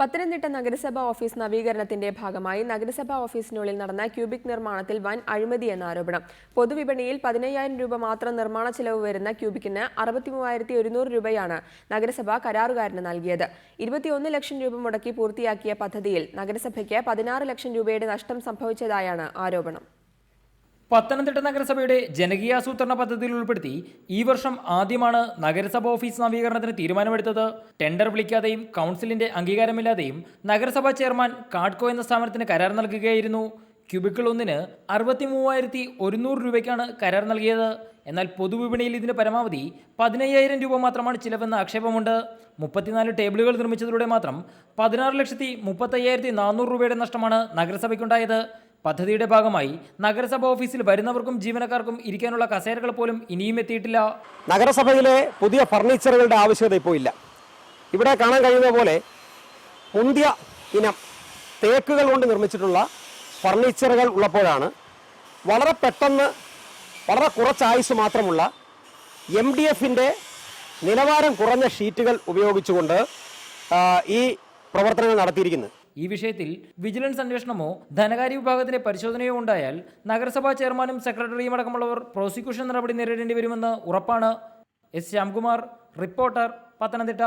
പത്തനംതിട്ട നഗരസഭാ ഓഫീസ് നവീകരണത്തിന്റെ ഭാഗമായി നഗരസഭാ ഓഫീസിനുള്ളിൽ നടന്ന ക്യൂബിക് നിർമ്മാണത്തിൽ വൻ അഴിമതി എന്ന ആരോപണം. പൊതുവിപണിയിൽ പതിനയ്യായിരം രൂപ മാത്രം നിർമ്മാണ ചെലവ് വരുന്ന ക്യൂബിക്കിന് അറുപത്തി മൂവായിരത്തി ഒരുന്നൂറ് രൂപയാണ് നഗരസഭ കരാറുകാരന് നൽകിയത്. ഇരുപത്തിയൊന്ന് ലക്ഷം രൂപ മുടക്കി പൂർത്തിയാക്കിയ പദ്ധതിയിൽ നഗരസഭയ്ക്ക് പതിനാറ് ലക്ഷം രൂപയുടെ നഷ്ടം സംഭവിച്ചതായാണ് ആരോപണം. പത്തനംതിട്ട നഗരസഭയുടെ ജനകീയാസൂത്രണ പദ്ധതിയിൽ ഉൾപ്പെടുത്തി ഈ വർഷം ആദ്യമാണ് നഗരസഭ ഓഫീസ് നവീകരണത്തിന് തീരുമാനമെടുത്തത്. ടെൻഡർ വിളിക്കാതെയും കൗൺസിലിന്റെ അംഗീകാരമില്ലാതെയും നഗരസഭാ ചെയർമാൻ കാഡ്കോ എന്ന സ്ഥാപനത്തിന് കരാർ നൽകുകയായിരുന്നു. ക്യൂബിക്കിൾ ഒന്നിന് അറുപത്തി മൂവായിരത്തി ഒരുന്നൂറ് രൂപയ്ക്കാണ് കരാർ നൽകിയത്. എന്നാൽ പൊതുവിപണിയിൽ ഇതിന് പരമാവധി പതിനയ്യായിരം രൂപ മാത്രമാണ് ചിലവെന്ന ആക്ഷേപമുണ്ട്. മുപ്പത്തിനാല് ടേബിളുകൾ നിർമ്മിച്ചതിലൂടെ മാത്രം പതിനാറ് ലക്ഷത്തി മുപ്പത്തയ്യായിരത്തി നാനൂറ് രൂപയുടെ നഷ്ടമാണ് നഗരസഭയ്ക്കുണ്ടായത്. പദ്ധതിയുടെ ഭാഗമായി നഗരസഭ ഓഫീസിൽ വരുന്നവർക്കും ജീവനക്കാർക്കും ഇരിക്കാനുള്ള കസേരകൾ പോലും ഇനിയും എത്തിയിട്ടില്ല. നഗരസഭയിലെ പുതിയ ഫർണിച്ചറുകളുടെ ആവശ്യകത ഇപ്പോൾ ഇല്ല. ഇവിടെ കാണാൻ കഴിയുന്ന പോലെ മുന്തിയ ഇനം തേക്കുകൾ കൊണ്ട് നിർമ്മിച്ചിട്ടുള്ള ഫർണിച്ചറുകൾ ഉള്ളപ്പോഴാണ് വളരെ പെട്ടെന്ന് വളരെ കുറച്ച് ആയുസ് മാത്രമുള്ള എം ഡി എഫിന്റെ നിലവാരം കുറഞ്ഞ ഷീറ്റുകൾ ഉപയോഗിച്ചുകൊണ്ട് ഈ പ്രവർത്തനങ്ങൾ നടത്തിയിരിക്കുന്നത്. ഈ വിഷയത്തിൽ വിജിലൻസ് അന്വേഷണമോ ധനകാര്യ വിഭാഗത്തിന്റെ പരിശോധനയോ ഉണ്ടായാൽ നഗരസഭാ ചെയർമാനും സെക്രട്ടറിയും അടക്കമുള്ളവർ പ്രോസിക്യൂഷൻ നടപടി നേരിടേണ്ടി വരുമെന്ന് ഉറപ്പാണ്. S Shyamkumar reporter Pathanamthitta.